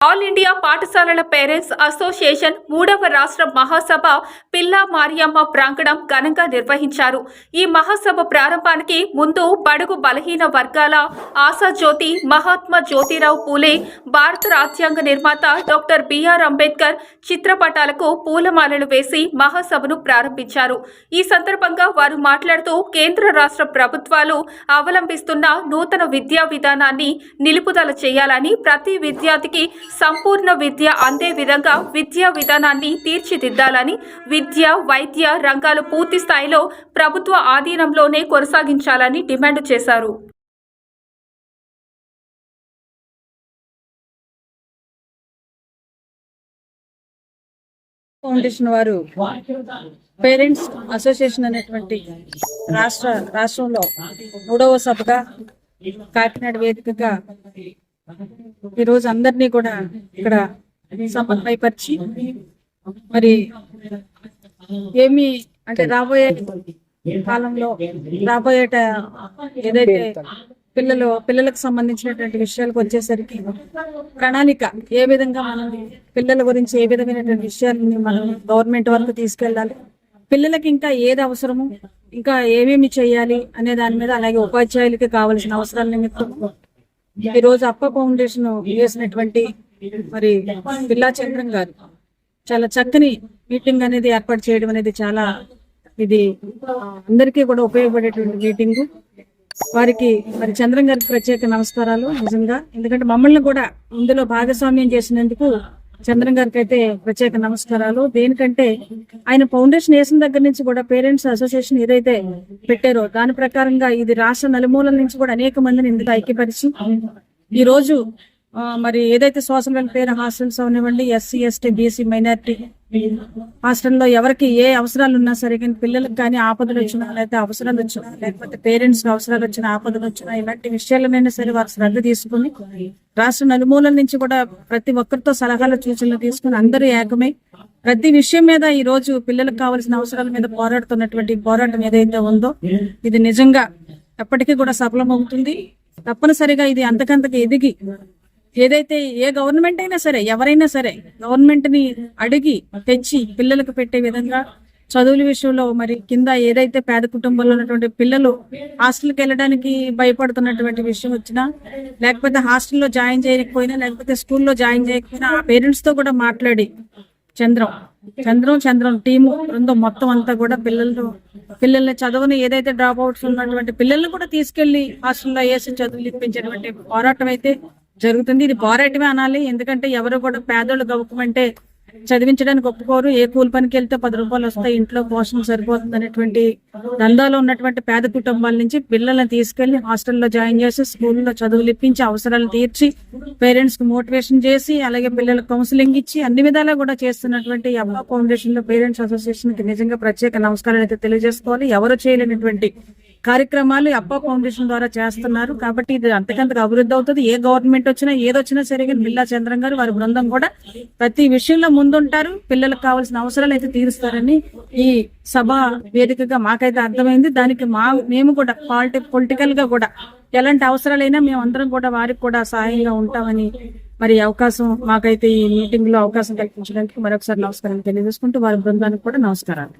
All India పాఠశాలల parents association మూడవ రాష్ట్ర మహాసభ పిల్లా మారియమ్మ ప్రాంగణం ఘనంగా నిర్వహించారు. ఈ మహాసభ ప్రారంభానికి ముందు బడుగు బలహీన వర్గాల ఆశాజ్యోతి మహాత్మా జ్యోతిరావు పూలే భారత రాజ్యాంగ నిర్మాత డాక్టర్ బిఆర్ అంబేద్కర్ చిత్రపటాలకు పూలమాలలు వేసి మహాసభను ప్రారంభించారు. ఈ సందర్భంగా వారు మాట్లాడుతూ కేంద్ర రాష్ట్ర ప్రభుత్వాలు అవలంబిస్తున్న నూతన విద్యా విధానాన్ని నిలుపుదల చేయాలని ప్రతి విద్యార్థికి సంపూర్ణ విద్య అందే విధంగా విద్యా విధానాన్ని తీర్చిదిద్దాలని విద్య వైద్య రంగాలు పూర్తి స్థాయిలో ప్రభుత్వ ఆధీనంలోనే కొనసాగించాలని డిమాండ్ చేశారు. ఫౌండేషన్ వారు పేరెంట్స్ అసోసియేషన్ అనేటువంటి రాష్ట్ర రాష్ట్రంలో మూడవ సభగా కాకినాడ వేదికగా ఈరోజు అందరినీ కూడా ఇక్కడ సమన్వయపరిచి మరి ఏమి అంటే రాబోయే కాలంలో రాబోయే ఏదైతే పిల్లలు పిల్లలకు సంబంధించినటువంటి విషయాలకు వచ్చేసరికి ప్రణాళిక ఏ విధంగా మనం పిల్లల గురించి ఏ విధమైనటువంటి విషయాలని మనం గవర్నమెంట్ వరకు తీసుకెళ్ళాలి పిల్లలకి ఇంకా ఏది అవసరము ఇంకా ఏమేమి చేయాలి అనే దాని మీద అలాగే ఉపాధ్యాయులకి కావాల్సిన అవసరాల నిమిత్తం ఈ రోజు అప్ప ఫౌండేషన్ చేసినటువంటి మరి పిల్లా చంద్రం గారు చాలా చక్కని మీటింగ్ అనేది ఏర్పాటు చేయడం అనేది చాలా ఇది అందరికీ కూడా ఉపయోగపడేటువంటి మీటింగ్. వారికి మరి చంద్రం గారికి ప్రత్యేక నమస్కారాలు నిజంగా. ఎందుకంటే మమ్మల్ని కూడా ఇందులో భాగస్వామ్యం చేసినందుకు చంద్రం గారికి అయితే ప్రత్యేక నమస్కారాలు. దేనికంటే ఆయన ఫౌండేషన్ వేసిన దగ్గర నుంచి కూడా పేరెంట్స్ అసోసియేషన్ ఏదైతే పెట్టారో దాని ప్రకారంగా ఇది రాష్ట్ర నలుమూలల నుంచి కూడా అనేక మందిని ఇందులో ఐక్యపరిచి ఈ రోజు మరి ఏదైతే సోషల్ వెల్ఫేర్ హాస్టల్స్ అవనివ్వండి ఎస్సీ ఎస్టీ బీసీ మైనారిటీ హాస్టల్లో ఎవరికి ఏ అవసరాలు ఉన్నా సరే కానీ పిల్లలకు కానీ ఆపదలు వచ్చినా లేకపోతే అవసరాలు వచ్చినా లేకపోతే పేరెంట్స్కి అవసరాలు వచ్చినా ఆపదలు వచ్చినా ఇలాంటి విషయాలనైనా సరే వారు శ్రద్ధ తీసుకుని రాష్ట్ర నలుమూలల నుంచి కూడా ప్రతి ఒక్కరితో సలహాలు సూచనలు తీసుకుని అందరూ ఏకమై ప్రతి విషయం మీద ఈ రోజు పిల్లలకు కావాల్సిన అవసరాల మీద పోరాడుతున్నటువంటి పోరాటం ఏదైతే ఉందో ఇది నిజంగా ఎప్పటికీ కూడా సఫలమవుతుంది. తప్పనిసరిగా ఇది అంతకంతకు ఎదిగి ఏదైతే ఏ గవర్నమెంట్ అయినా సరే ఎవరైనా సరే గవర్నమెంట్ని అడిగి తెచ్చి పిల్లలకు పెట్టే విధంగా చదువుల విషయంలో మరి కింద ఏదైతే పేద కుటుంబంలో ఉన్నటువంటి పిల్లలు హాస్టల్కి వెళ్ళడానికి భయపడుతున్నటువంటి విషయం వచ్చినా లేకపోతే హాస్టల్లో జాయిన్ చేయకపోయినా లేకపోతే స్కూల్లో జాయిన్ చేయకపోయినా ఆ పేరెంట్స్తో కూడా మాట్లాడి చంద్రం చంద్రం చంద్రం టీము బృందం మొత్తం అంతా కూడా పిల్లలు పిల్లల్ని చదువుని ఏదైతే డ్రాప్ అవుట్స్ ఉన్నటువంటి పిల్లల్ని కూడా తీసుకెళ్ళి హాస్టల్లో వేసి చదువులు ఇప్పించేటువంటి పోరాటం అయితే జరుగుతుంది. ఇది పోరాటమే అనాలి. ఎందుకంటే ఎవరు కూడా పేదోళ్ళు గవ్వకమంటే చదివించడానికి ఒప్పుకోరు. ఏ కూలి పనికి వెళ్తే పది రూపాయలు వస్తాయి. ఇంట్లో పోషణ సరిపోతుంది అనేటువంటి దందాలో ఉన్నటువంటి పేద కుటుంబాల నుంచి పిల్లల్ని తీసుకెళ్ళి హాస్టల్లో జాయిన్ చేసి స్కూల్లో చదువులు ఇప్పించి అవసరాలు తీర్చి పేరెంట్స్కి మోటివేషన్ చేసి అలాగే పిల్లలకు కౌన్సిలింగ్ ఇచ్చి అన్ని విధాలా కూడా చేస్తున్నటువంటి అబ్బా ఫౌండేషన్లో పేరెంట్స్ అసోసియేషన్కి నిజంగా ప్రత్యేక నమస్కారాలు అయితే తెలియజేసుకోవాలి. ఎవరు చేయలేనటువంటి కార్యక్రమాలు అప్ప ఫౌండేషన్ ద్వారా చేస్తున్నారు. కాబట్టి ఇది అంతకంతకు అభివృద్ధి అవుతుంది. ఏ గవర్నమెంట్ వచ్చినా ఏదొచ్చినా సరే కానీ బిల్లా చంద్రం గారు వారి బృందం కూడా ప్రతి విషయంలో ముందుంటారు. పిల్లలకు కావాల్సిన అవసరాలు అయితే తీరుస్తారని ఈ సభ వేదికగా మాకైతే అర్థమైంది. దానికి మా మేము కూడా పాలిటి పొలిటికల్గా కూడా ఎలాంటి అవసరాలైనా మేము అందరం కూడా వారికి కూడా సహాయంగా ఉంటామని మరి అవకాశం మాకైతే ఈ మీటింగ్లో అవకాశం కల్పించడానికి మరొకసారి నమస్కారం తెలియజేసుకుంటూ వారి బృందానికి కూడా నమస్కారాలు.